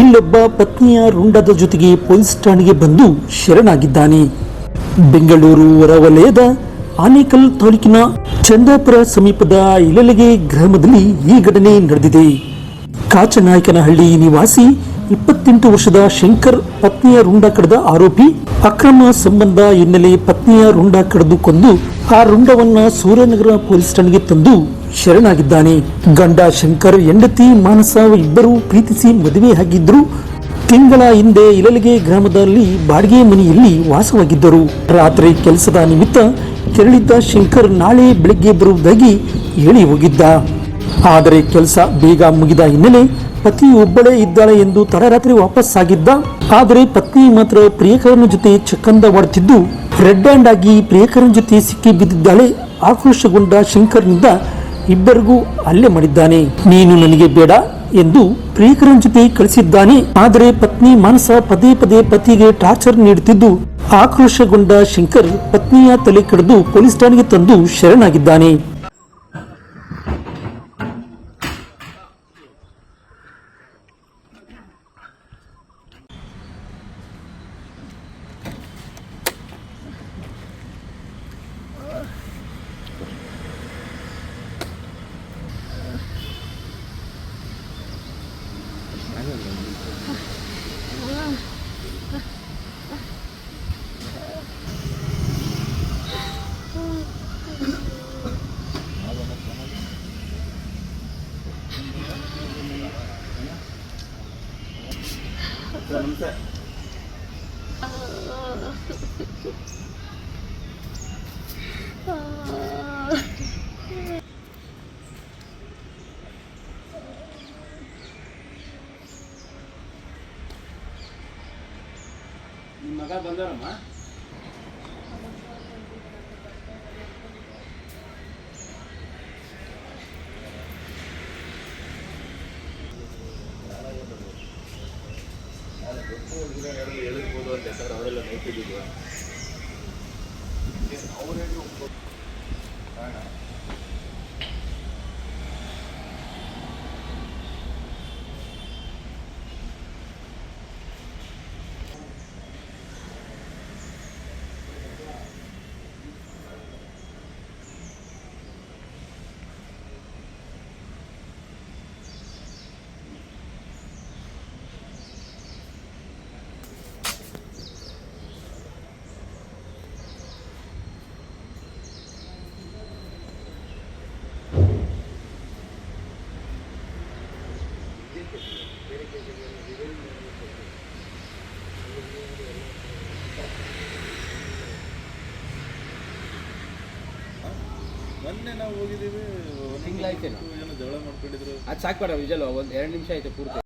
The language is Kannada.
ಇಲ್ಲೊಬ್ಬ ಪತ್ನಿಯ ರುಂಡದ ಜೊತೆಗೆ ಪೊಲೀಸ್ ಠಾಣೆಗೆ ಬಂದು ಶರಣಾಗಿದ್ದಾನೆ. ಬೆಂಗಳೂರು ಹೊರವಲಯದ ಆನೇಕಲ್ ತಾಲೂಕಿನ ಚಂದಾಪುರ ಸಮೀಪದ ಇಲಲಗೆ ಗ್ರಾಮದಲ್ಲಿ ಈ ಘಟನೆ ನಡೆದಿದೆ. ಕಾಚನಾಯಕನಹಳ್ಳಿ ನಿವಾಸಿ ಇಪ್ಪತ್ತೆಂಟು ವರ್ಷದ ಶಂಕರ್ ಪತ್ನಿಯ ರುಂಡ ಕಡಿದ ಆರೋಪಿ ಅಕ್ರಮ ಸಂಬಂಧ ಹಿನ್ನೆಲೆ ಪತ್ನಿಯ ರುಂಡ ಕಡಿದು ಕೊಂದು ಆ ರುಂಡವನ್ನ ಸೂರ್ಯನಗರ ಪೊಲೀಸ್ ಠಾಣೆಗೆ ತಂದು ಶರಣಾಗಿದ್ದಾನೆ. ಗಂಡ ಶಂಕರ್, ಹೆಂಡತಿ ಮಾನಸ ಇಬ್ಬರು ಪ್ರೀತಿಸಿ ಮದುವೆ ಆಗಿದ್ರು ತಿಂಗಳ ಹಿಂದೆ ಇಲಲಿಗೆ ಗ್ರಾಮದಲ್ಲಿ ಬಾಡಿಗೆ ಮನೆಯಲ್ಲಿ ವಾಸವಾಗಿದ್ದರು. ರಾತ್ರಿ ಕೆಲಸದ ನಿಮಿತ್ತ ತೆರಳಿದ್ದ ಶಂಕರ್ ನಾಳೆ ಬೆಳಗ್ಗೆ ಬರುವುದಾಗಿ ಹೇಳಿ ಹೋಗಿದ್ದ. ಆದರೆ ಕೆಲಸ ಬೇಗ ಮುಗಿದ ಹಿನ್ನೆಲೆ ಪತಿ ಒಬ್ಬಳೇ ಇದ್ದಾಳೆ ಎಂದು ತಡರಾತ್ರಿ ವಾಪಸ್ ಆಗಿದ್ದ. ಆದರೆ ಪತ್ನಿ ಮಾತ್ರ ಪ್ರಿಯಕರನ ಜೊತೆ ಚಕ್ಕಂದ ಚಕ್ಕಂದವಾಡುತ್ತಿದ್ದು ರೆಡ್ ಹ್ಯಾಂಡ್ ಆಗಿ ಪ್ರಿಯಕರನ ಜೊತೆ ಸಿಕ್ಕಿ ಬಿದ್ದಿದ್ದಾಳೆ. ಆಕ್ರೋಶಗೊಂಡ ಶಂಕರ್ನಿಂದ ಇಬ್ಬರಿಗೂ ಹಲ್ಲೆ ಮಾಡಿದ್ದಾನೆ. ನೀನು ನನಗೆ ಬೇಡ ಎಂದು ಪ್ರಿಯಕರನ ಜೊತೆ ಕಳಿಸಿದ್ದಾನೆ. ಆದರೆ ಪತ್ನಿ ಮಾನಸ ಪದೇ ಪದೇ ಪತಿಗೆ ಟಾರ್ಚರ್ ನೀಡುತ್ತಿದ್ದು. ಆಕ್ರೋಶಗೊಂಡ ಶಂಕರ್ ಪತ್ನಿಯ ತಲೆ ಕಡಿದು ಪೊಲೀಸ್ ಠಾಣೆಗೆ ತಂದು ಶರಣಾಗಿದ್ದಾನೆ. ನಿಮ್ಮ ಮಗ ಬಂದವರಮ್ಮ ಹೇಳಿರ್ಬೋದು ಅಂತ ಯಾಕಂದ್ರೆ ಅವರೆಲ್ಲ ನೈತಿದ್ರು ಅವರೇ ಕಾರಣ ಮೊನ್ನೆ ನಾವು ಹೋಗಿದ್ದೀವಿ ತಿಂಗ್ಳಾಯ್ತೇನೋ. ಏನೋ ಜಗಳ ಮಾಡ್ಕೊಂಡಿದ್ರು. ಅದು ಸಾಕ್ಬೇಡ ವಿಜಲ್ ಒಂದ್ ಎರಡು ನಿಮಿಷ ಆಯ್ತು ಪೂರ್ತಿ.